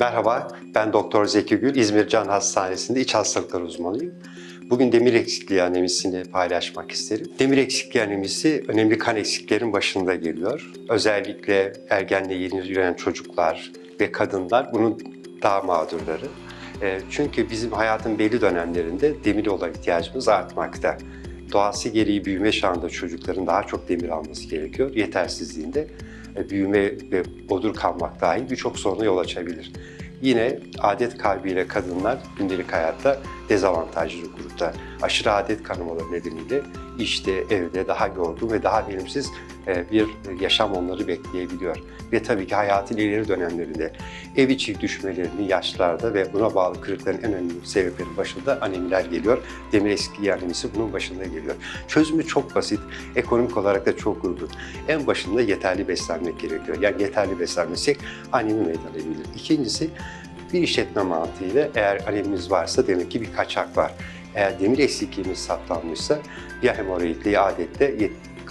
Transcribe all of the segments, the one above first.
Merhaba, ben Doktor Zeki Gül, İzmir Can Hastanesi'nde iç hastalıklar uzmanıyım. Bugün demir eksikliği anemisini paylaşmak isterim. Demir eksikliği anemisi önemli kan eksiklerin başında geliyor. Özellikle ergenliğe yeni yürüyen çocuklar ve kadınlar bunun daha mağdurları. E, Çünkü bizim hayatın belli dönemlerinde demir olan ihtiyacımız artmakta. Doğası gereği büyüme çağında çocukların daha çok demir alması gerekiyor. Yetersizliğinde büyüme ve bodur kalmak dahil birçok soruna yol açabilir. Yine adet kalbiyle kadınlar gündelik hayatta dezavantajlı grupta. Aşırı adet kanamaları nedeniyle işte, evde daha yorgun ve daha verimsiz e, bir yaşam onları bekleyebiliyor. Ve tabii ki hayatın ileri dönemlerinde ev içi düşmelerini yaşlarda ve buna bağlı kırıkların en önemli sebepleri başında anemiler geliyor. Demir eksikliği anemisi bunun başında geliyor. Çözümü çok basit, ekonomik olarak da çok uygun. En başında yeterli beslenmek gerekiyor. Yani yeterli beslenmesek anemi meydana gelir. İkincisi bir işletme mantığıyla eğer anemimiz varsa demek ki bir kaçak var. Eğer demir eksikliğimiz saptanmışsa ya hemoroidli ya adette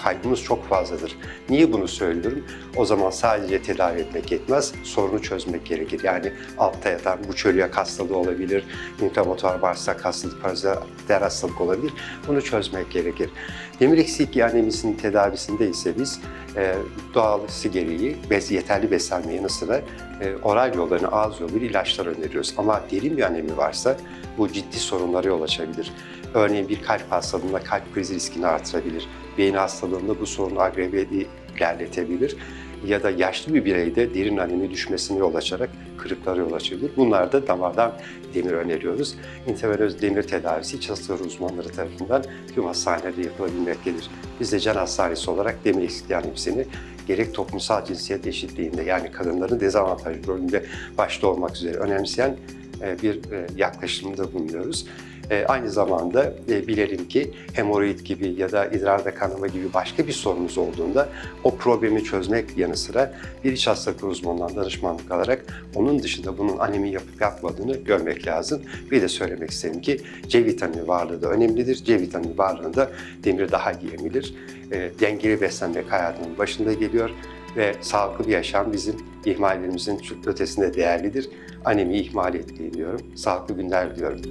kaybımız çok fazladır. Niye bunu söylüyorum? O zaman sadece tedavi etmek yetmez, sorunu çözmek gerekir. Yani altta yatan bu çölyak hastalığı olabilir, inflamatuar bağırsak hastalığı, paraziter hastalık olabilir. Bunu çözmek gerekir. Demir eksikliği anemisinin tedavisinde ise biz e, doğalısı gereği bez, yeterli beslenme yanı sıra e, oral yollarını ağız yoluyla ilaçlar öneriyoruz. Ama derin bir anemi varsa bu ciddi sorunlara yol açabilir. Örneğin bir kalp hastalığında kalp krizi riskini artırabilir. Beyin hastalığında bu sorunu agreve ilerletebilir. Ya da yaşlı bir bireyde derin anemi düşmesine yol açarak kırıklara yol açabilir. Bunlar da damardan demir öneriyoruz. İntravenöz demir tedavisi iç hastalığı uzmanları tarafından tüm hastanelerde yapılabilmektedir. Biz de Can Hastanesi olarak demir eksikliği anemisini gerek toplumsal cinsiyet eşitliğinde yani kadınların dezavantajlı rolünde başta olmak üzere önemseyen e, bir e, yaklaşımda bulunuyoruz. E, Aynı zamanda e, bilelim ki hemoroid gibi ya da idrarda kanama gibi başka bir sorunumuz olduğunda o problemi çözmek yanı sıra bir iç hastalıkları uzmanından danışmanlık alarak onun dışında bunun anemi yapıp yapmadığını görmek lazım. Bir de söylemek isterim ki C vitamini varlığı da önemlidir. C vitamini varlığında demir daha iyi emilir. E, dengeli beslenmek hayatının başında geliyor ve sağlıklı bir yaşam bizim ihmallerimizin ötesinde değerlidir. Anemi ihmal etmeyin diyorum. Sağlıklı günler diliyorum.